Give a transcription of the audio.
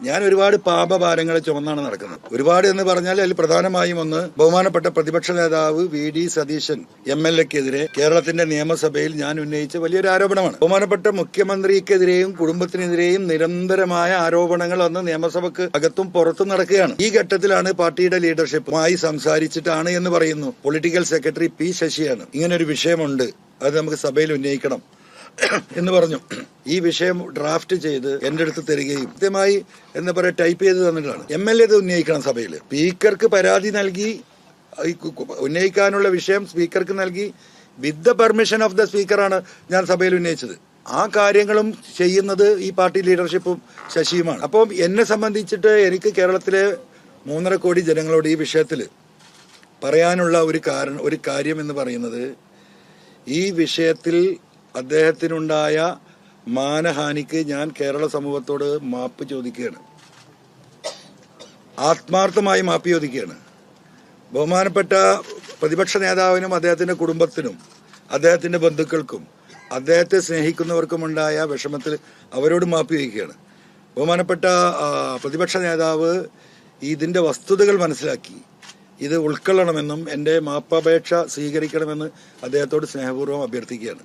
ഞാൻ ഒരുപാട് പാപഭാരങ്ങളെ ചുമന്നാണ് നടക്കുന്നത്. ഒരുപാട് എന്ന് പറഞ്ഞാൽ അതിൽ പ്രധാനമായും ഒന്ന് ബഹുമാനപ്പെട്ട പ്രതിപക്ഷ നേതാവ് V D Satheesan M L എക്കെതിരെ കേരളത്തിന്റെ നിയമസഭയിൽ ഞാൻ ഉന്നയിച്ച വലിയൊരു ആരോപണമാണ്. ബഹുമാനപ്പെട്ട മുഖ്യമന്ത്രിക്കെതിരെയും കുടുംബത്തിനെതിരെയും നിരന്തരമായ ആരോപണങ്ങൾ അന്ന് നിയമസഭക്ക് അകത്തും പുറത്തും നടക്കുകയാണ്. ഈ ഘട്ടത്തിലാണ് പാർട്ടിയുടെ ലീഡർഷിപ്പുമായി സംസാരിച്ചിട്ടാണ് എന്ന് പറയുന്നു പൊളിറ്റിക്കൽ സെക്രട്ടറി പി ശശിയാണ്. ഇങ്ങനൊരു വിഷയമുണ്ട്. അത് നമുക്ക് സഭയിൽ ഉന്നയിക്കണം. എന്ന് പറഞ്ഞു. ഈ വിഷയം ഡ്രാഫ്റ്റ് ചെയ്ത് എന്റെ അടുത്ത് തരികയും കൃത്യമായി എന്താ പറയുക ടൈപ്പ് ചെയ്ത് തന്നിട്ടാണ്. എം എൽ എ ഇത് ഉന്നയിക്കണം സഭയിൽ. സ്പീക്കർക്ക് പരാതി നൽകി ഉന്നയിക്കാനുള്ള വിഷയം സ്പീക്കർക്ക് നൽകി with the permission of the സ്പീക്കറാണ് ഞാൻ സഭയിൽ ഉന്നയിച്ചത്. ആ കാര്യങ്ങളും ചെയ്യുന്നത് ഈ പാർട്ടി ലീഡർഷിപ്പും ശശിയുമാണ്. അപ്പം എന്നെ സംബന്ധിച്ചിട്ട് എനിക്ക് കേരളത്തിലെ മൂന്നര കോടി ജനങ്ങളോട് ഈ വിഷയത്തിൽ പറയാനുള്ള ഒരു കാരണം ഒരു കാര്യം എന്ന് പറയുന്നത് ഈ വിഷയത്തിൽ അദ്ദേഹത്തിനുണ്ടായ മാനഹാനിക്ക് ഞാൻ കേരള സമൂഹത്തോട് മാപ്പ് ചോദിക്കുകയാണ്. ആത്മാർത്ഥമായി മാപ്പ് ചോദിക്കുകയാണ്. ബഹുമാനപ്പെട്ട പ്രതിപക്ഷ നേതാവിനും അദ്ദേഹത്തിന്റെ കുടുംബത്തിനും അദ്ദേഹത്തിന്റെ ബന്ധുക്കൾക്കും അദ്ദേഹത്തെ സ്നേഹിക്കുന്നവർക്കുമുണ്ടായ വിഷമത്തിൽ അവരോട് മാപ്പ് ചോദിക്കുകയാണ്. ബഹുമാനപ്പെട്ട പ്രതിപക്ഷ നേതാവ് ഇതിന്റെ വസ്തുതകൾ മനസ്സിലാക്കി. ഇത് ഉൾക്കൊള്ളണമെന്നും എന്റെ മാപ്പപേക്ഷ സ്വീകരിക്കണമെന്ന് അദ്ദേഹത്തോട് സ്നേഹപൂർവം അഭ്യർത്ഥിക്കുകയാണ്.